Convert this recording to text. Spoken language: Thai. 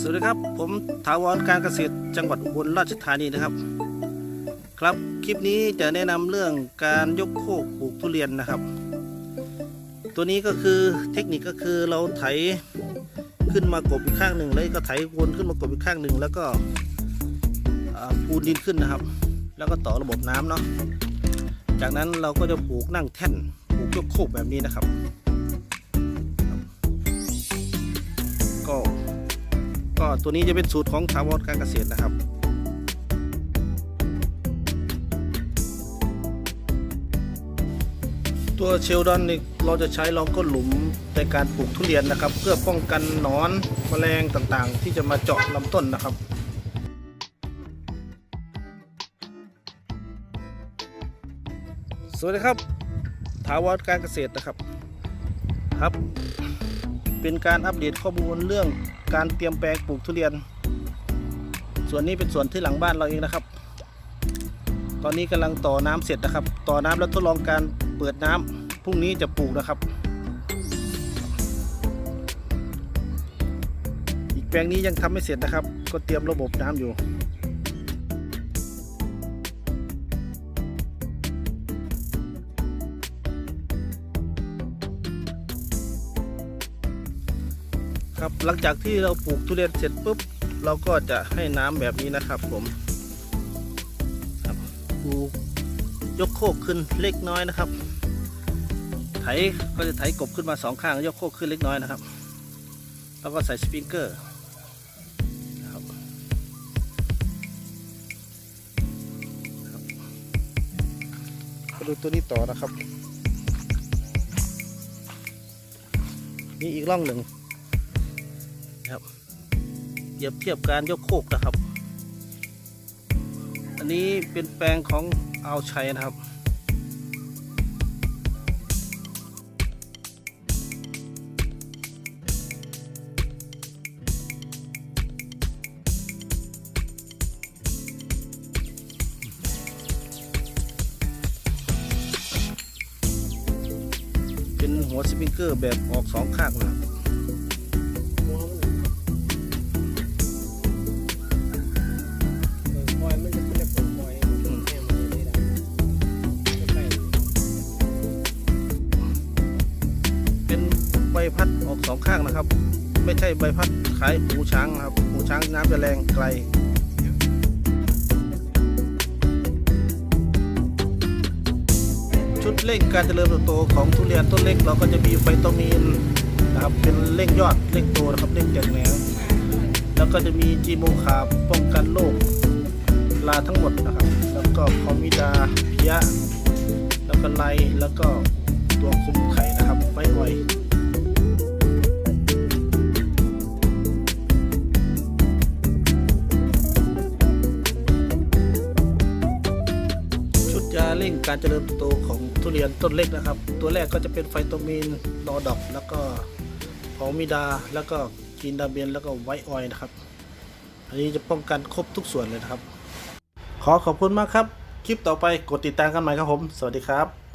สวัสดีครับ ผมถาวรการเกษตรจังหวัดอุบลราชธานีนะครับ ครับคลิปนี้จะแนะนำเรื่องการยกโคกปลูกทุเรียนนะครับ ตัวนี้ก็คือเทคนิคก็คือเราไถขึ้นมากบอีกข้างหนึ่งแล้วก็ไถวนขึ้นมากบอีกข้างหนึ่งแล้วก็ปูนดินขึ้นนะครับ แล้วก็ต่อระบบน้ำเนาะจากนั้นเราก็จะปลูกนั่งแท่นปลูกยกโคกแบบนี้นะครับ ตัวนี้จะเป็นสูตรของถาวรการเกษตรนะครับตัวเชลดอนนี่เราจะใช้รองก้นหลุมในการปลูกทุเรียนนะครับ เพื่อป้องกันหนอนแมลงต่างๆ ที่จะมาเจาะลำต้นนะครับ สวัสดีครับ ถาวรการเกษตรนะครับครับ เป็นการอัปเดตข้อมูลเรื่องการเตรียมแปลงปลูกทุเรียน ส่วนนี้เป็นส่วนที่หลังบ้านเราเองนะครับ ตอนนี้กำลังต่อน้ำเสร็จนะครับ ต่อน้ำแล้วทดลองการเปิดน้ำพรุ่งนี้จะปลูกนะครับ อีกแปลงนี้ยังทำไม่เสร็จนะครับ ก็เตรียมระบบน้ำอยู่ ครับหลังจากที่เราปลูกทุเรียนเสร็จปุ๊บ เราก็จะให้น้ำแบบนี้นะครับผมครับปลูกยกโคกขึ้นเล็กน้อยนะครับ ไถก็จะไถกบขึ้นมาสองข้าง ยกโคกขึ้นเล็กน้อยนะครับ แล้วก็ใส่สปริงเกอร์นะครับครับมาดูตัวนี้ต่อนะครับ นี่อีกร่องหนึ่ง ครับเปรียบเทียบการยกโคกนะครับ อันนี้เป็นแปลงของอาวชัยนะครับเป็นหัวสปริงเกอร์แบบออกสองข้างนะครับ พัดออกสองข้างนะครับ ไม่ใช่ใบพัดขายหูช้างนะครับหูช้างน้ำจะแรงไกลชุดเร่งการเจริญเติบโตของทุเรียนต้นเล็กเราก็จะมีไฟโตมีนนะครับเป็นเร่งยอดเร่งโตนะครับเร่งแก่งแนงแล้วก็จะมีจีโมคาป้องกันโรคลาทั้งหมดนะครับ แล้วก็พอมิดาเพียะแล้วก็ไลแล้วก็ตัวคุมไข่นะครับไว้ไว เร่งการเจริญเติบโตของทุเรียนต้นเล็กนะครับ ตัวแรกก็จะเป็นไฟโตมีนนอดอกแล้วก็พอมิดา แล้วก็กินดาเบียนแล้วก็ไวออยนะครับ อันนี้จะป้องกันครบทุกส่วนเลยนะครับ ขอขอบคุณมากครับ คลิปต่อไปกดติดตามกันใหม่ครับผม สวัสดีครับ